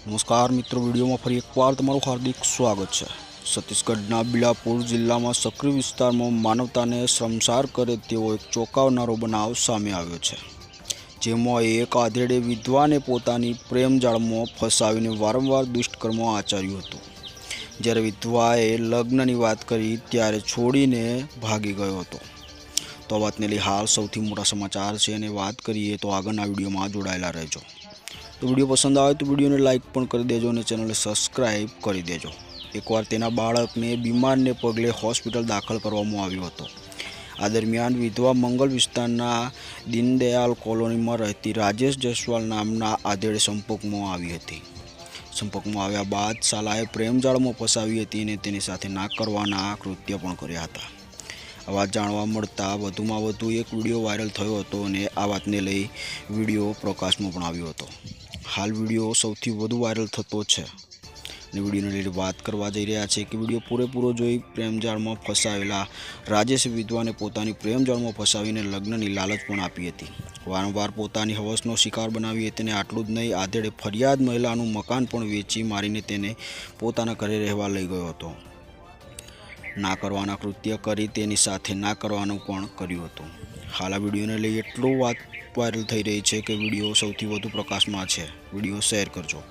નમસ્કાર મિત્રો, વિડીયોમાં ફરી એકવાર તમારું હાર્દિક સ્વાગત છે. છત્તીસગઢના બિલાપુર જિલ્લામાં સક્રિય વિસ્તારમાં માનવતાને શ્રમસાર કરે તેવો એક ચોંકાવનારો બનાવ સામે આવ્યો છે. જેમાં એક આધેડે વિધવાને પોતાની પ્રેમ જાળમાં ફસાવીને વારંવાર દુષ્ટકર્મ આચર્યું હતું. જ્યારે વિધવાએ લગ્નની વાત કરી ત્યારે છોડીને ભાગી ગયો હતો. તો વાતને લઈ હાલ સૌથી મોટા સમાચાર છે અને વાત કરીએ તો આગળના વિડીયોમાં જોડાયેલા રહેજો. તો વીડિયો પસંદ આવે તો વિડીયોને લાઇક પણ કરી દેજો અને ચેનલને સબસ્ક્રાઈબ કરી દેજો. એકવાર તેના બાળકને બીમારને પગલે હોસ્પિટલ દાખલ કરવામાં આવ્યો હતો. આ દરમિયાન વિધવા મંગલ વિસ્તારના દીનદયાલ કોલોનીમાં રહેતી રાજેશ જયસ્વાલ નામના આધેડે સંપર્કમાં આવી હતી. સંપર્કમાં આવ્યા બાદ શાલાએ પ્રેમજાળમાં ફસાવી હતી અને તેની સાથે ના કરવાના કૃત્ય પણ કર્યા હતા. આ વાત જાણવા મળતા વધુમાં વધુ એક વીડિયો વાયરલ થયો હતો અને આ વાતને લઈ વીડિયો પ્રકાશમાં પણ આવ્યો હતો. હાલ વીડિયો સૌથી વધુ વાયરલ થતો છે. અને વિડીયોને વાત કરવા જઈ રહ્યા છે કે વીડિયો પૂરેપૂરો જોઈ પ્રેમજાળમાં ફસાવેલા રાજેશ વિધવાને પોતાની પ્રેમજાળમાં ફસાવીને લગ્નની લાલચ પણ આપી હતી. વારંવાર પોતાની હવસનો શિકાર બનાવી તેને આટલું જ નહીં, આધેડે ફરિયાદ મહિલાનું મકાન પણ વેચી મારીને તેને પોતાના ઘરે રહેવા લઈ ગયો હતો. ના કરવાના કૃત્ય કરી તેની સાથે ના કરવાનું પણ કર્યું હતું. હાલ આ વિડીયોને લઈ એટલું વાત વાયરલ થઈ રહી છે કે વીડિયો સૌથી વધુ પ્રકાશમાં છે. વીડિયો શેર કરજો.